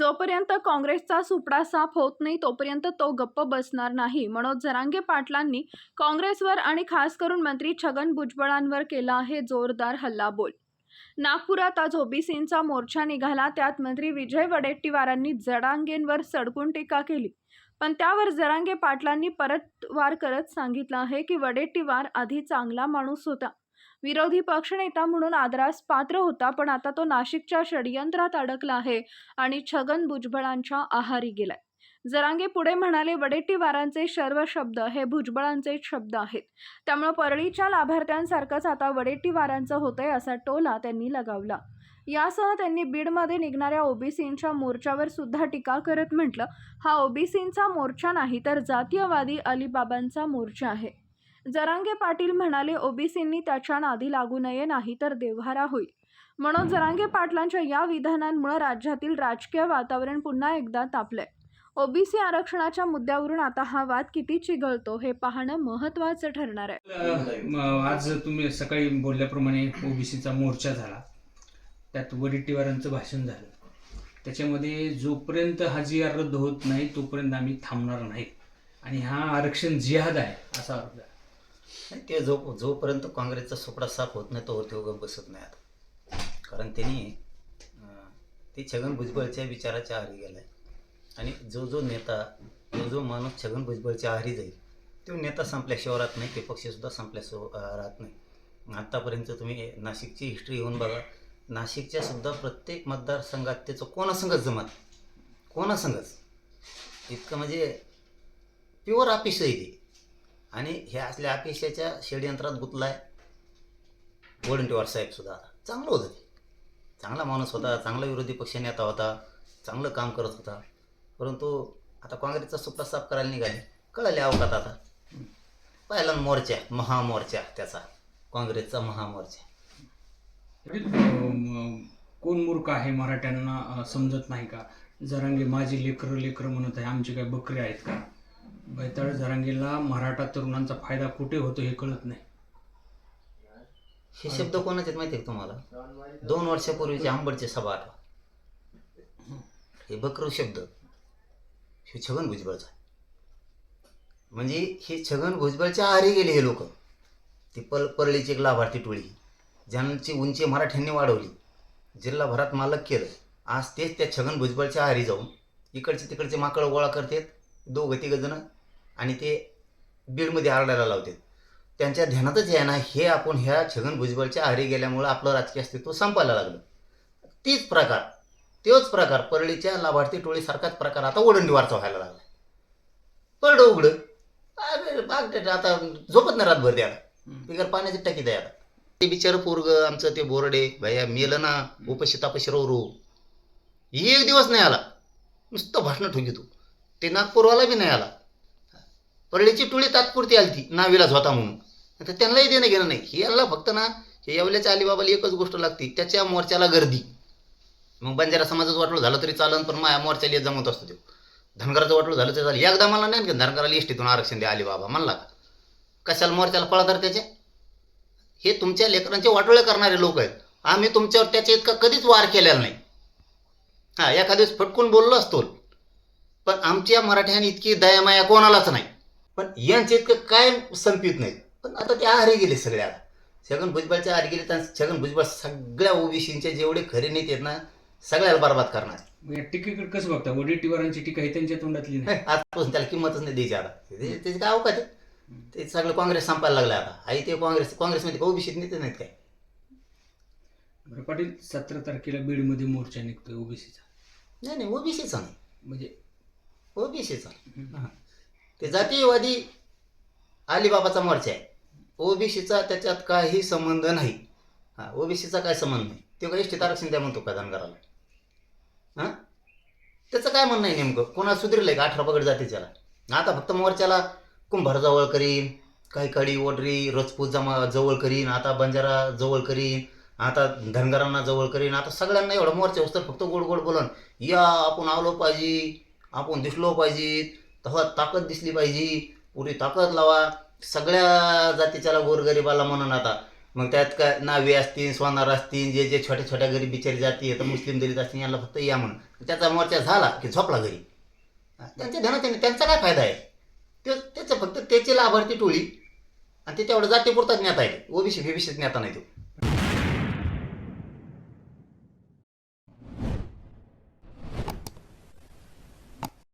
जोपर्यंत काँग्रेसचा सुपडा साफ होत नाही तोपर्यंत तो गप्प बसणार नाही मनोज जरांगे पाटलांनी काँग्रेसवर आणि खास करून मंत्री छगन भुजबळांवर केला आहे जोरदार हल्लाबोल. नागपुरात आज ओबीसींचा मोर्चा निघाला त्यात मंत्री विजय वडेट्टीवारांनी जरांगेंवर सडकून टीका केली. पण त्यावर जरांगे पाटलांनी परतवार करत सांगितलं आहे की वडेट्टीवार आधी चांगला माणूस होता. विरोधी पक्षनेता म्हणून आदरास पात्र होता पण आता तो नाशिकच्या षडयंत्रात अडकला आहे आणि छगन भुजबळांच्या आहारी गेलाय. जरांगे पुढे म्हणाले वडेट्टीवारांचे सर्व शब्द हे भुजबळांचे शब्द आहेत. त्यामुळे परळीच्या लाभार्थ्यांसारखंच आता वडेट्टीवारांचं होतंय असा टोला त्यांनी लगावला. यासह त्यांनी बीडमध्ये निघणाऱ्या ओबीसींच्या मोर्चावर सुद्धा टीका करत म्हटलं हा ओबीसींचा मोर्चा नाही तर जातीयवादी अलिबाबांचा मोर्चा आहे. जरांगे पाटील म्हणाले ओबीसींनी त्याच्या नादी लागू नये नाही तर देव्हारा होईल. म्हणून जरांगे पाटलांच्या या विधानांमुळे राज्यातील राजकीय वातावरण पुन्हा एकदा तापलंय. ओबीसी आरक्षणाच्या मुद्द्यावरून आता हा वाद किती चिघळतो हे पाहणं महत्वाचं ठरणार आहे. आज तुम्ही सकाळी बोलल्याप्रमाणे ओबीसीचा मोर्चा झाला. त्यात वडेट्टीवारांचं भाषण झालं. त्याच्यामध्ये जोपर्यंत हा जी आर रद्द होत नाही तोपर्यंत आम्ही थांबणार नाही. आणि हा आरक्षण जिहाद आहे असा अर्थ आहे. नाही ते जो जोपर्यंत काँग्रेसचा सुपडा साफ होत नाही तोवर तो गप बसत नाही आता. कारण त्यांनी ते छगन भुजबळच्या विचाराच्या आहारी गेलाय. आणि जो जो नेता जो जो माणूस छगन भुजबळच्या आहारी जाईल तो नेता संपल्याशिवाय राहत नाही ते पक्षसुद्धा संपल्याशिवाय राहत नाही. आत्तापर्यंत तुम्ही नाशिकची हिस्ट्री येऊन बघा. नाशिकच्या सुद्धा प्रत्येक मतदारसंघात त्याचं कोणासंगच जमत कोणासंगच. इतकं म्हणजे प्युअर अपेक्षा आहे ते. आणि हे असल्या अपेक्षाच्या षडयंत्रात गुतलाय वडंटीवार साहेब सुद्धा. चांगलं होतं ते. चांगला माणूस होता चांगला विरोधी पक्ष नेता होता चांगलं काम करत होता. परंतु आता काँग्रेसचा सुपडा साफ करायला निघाले. कळाले अवकात आता. पहिला मोर्चा महामोर्चा त्याचा. काँग्रेसचा महामोर्चा. कोण मूर्ख आहे मराठ्यांना समजत नाही का? जरांगे माझी लेकरं लेकरं म्हणत आहे आमचे काय बकरे आहेत का? बैताळ जरांगेला मराठा तरुणांचा फायदा कुठे होतो हे कळत नाही. हे शब्द कोणाचे आहेत माहिती आहे का तुम्हाला? दोन वर्षापूर्वीचे आंबडचे सभा आठवा. हे बकरू शब्द. हे छगन भुजबळचा म्हणजे हे छगन भुजबळच्या आहारी गेले हे लोक. ती पल परळीची एक लाभार्थी टोळी. ज्यांची उंची मराठ्यांनी वाढवली. जिल्हाभरात मालक केलं. आज तेच त्या छगन भुजबळच्या आहारी जाऊन इकडचे तिकडचे माकडं गोळा करतात. दोघं तिघं जण आणि ते बीडमध्ये आरडायला लावतात. त्यांच्या ध्यानातच आहे ना हे आपण ह्या छगन भुजबळच्या आहारी गेल्यामुळं आपलं राजकीय अस्तित्व संपायला लागलं. तीच प्रकार तोच प्रकार परळीच्या लाभार्थी टोळीसारखाच प्रकार आता ओढंडीवारचा व्हायला लागला. परड उघडं. अरे बाग आता झोपत नाही रातभर त्याला बिगर पाण्याची टाकी द्या ते बिचारं पोरग आमचं ते बोरडे भैया मेलं ना उपाशी तापाशी रो एक दिवस नाही आला. नुसतं भाषणं ठोकितो ते. ते नागपूरवाला बी नाही आला. परळीची टोळी तात्पुरती आली ती नाविलाज होता म्हणून. तर त्यांनाही देणं घेणं नाही. हे याला फक्त ना हे येवल्याच्या अलिबाबाला एकच गोष्ट लागते त्याच्या मोर्चाला गर्दी. मग बंजारा समाजाचं वाटलं झालं तरी चालन पण माया मोर्चाला येत जमत असतो तो. धनगराचं वाटलं झालं तरी झालं एकदा मला नाही का धनगराला एसटीतून आरक्षण द्या अलिबाबा म्हणला का? कशाला मोर्चाला पळा तर त्याचे? हे तुमच्या लेकरांचे वाटोळे करणारे लोक आहेत. आम्ही तुमच्यावर त्याच्या इतका कधीच वार केलेला नाही. हां एखाद्या दिवस फटकून बोललो असतो पण आमच्या मराठ्याने इतकी दयामाया कोणालाच नाही. पण यांचे इतकं काय संपित नाही पण आता ते आहारी गेले सगळ्याला. छगन भुजबळच्या आहारी गेले तर छगन भुजबळ सगळ्या ओबीसींचे जेवढे खरे नेते आहेत ना सगळ्याला बरबाद करणार. या टीकेकडे कसं बघता? वडेट्टीवारांची टीका ही त्यांच्या तोंडातली नाही. आजपासून त्याला किंमतच नाही द्यायची आता. ते- त्याची काय अवकाश आहे? ते? सगळं काँग्रेस संपायला लागलं आता. आई ते काँग्रेस काँग्रेसमध्ये ओबीसीत नेते नाहीत काय? बरं पाटील सतरा तारखेला बीडमध्ये मोर्चा निघतोय ओबीसीचा. नाही नाही ओबीसीचा नाही. म्हणजे ओबीसीचा. ते जातीयवादी अलिबाबाचा मोर्चा आहे. ओबीसीचा त्याच्यात काही संबंध नाही. हां ओबीसीचा काय संबंध नाही? ते काय एसटीत आरक्षण द्या म्हणतो का धनगराला? हां? त्याचं काय म्हणणं आहे नेमकं? कोणा सुधरलंय का अठरा पगड जातीच्याला? आता फक्त मोर्चाला कुंभार जवळ करीन काही कडी ओडरी रजपूत जमा जवळ करीन आता बंजारा जवळ करीन आता धनगरांना जवळ करीन आता सगळ्यांना एवढा मोर्चा तर फक्त गोड गोड बोलन. या आपण आलो पाहिजे. आपण दिसलो पाहिजे तेव्हा ताकद दिसली पाहिजे पुरी ताकद लावा. सगळ्या जातीच्याला गोरगरिबाला म्हणून आता. मग त्यात काय नावे असतील सोनार असतील जे जे छोट्या छोट्या गरीब बिचारी जाती तर मुस्लिम दलित असतील यांना फक्त या म्हणून. त्याचा मोर्चा झाला की झोपला घरी. त्यांच्या ध्यानात त्यांचा काय फायदा आहे? ते त्याचं फक्त त्याची लाभार्थी टोळी. आणि ते तेवढं जातीपुरताच नेता आहे. ओबीसी बीबीसीत नेता नाही तो.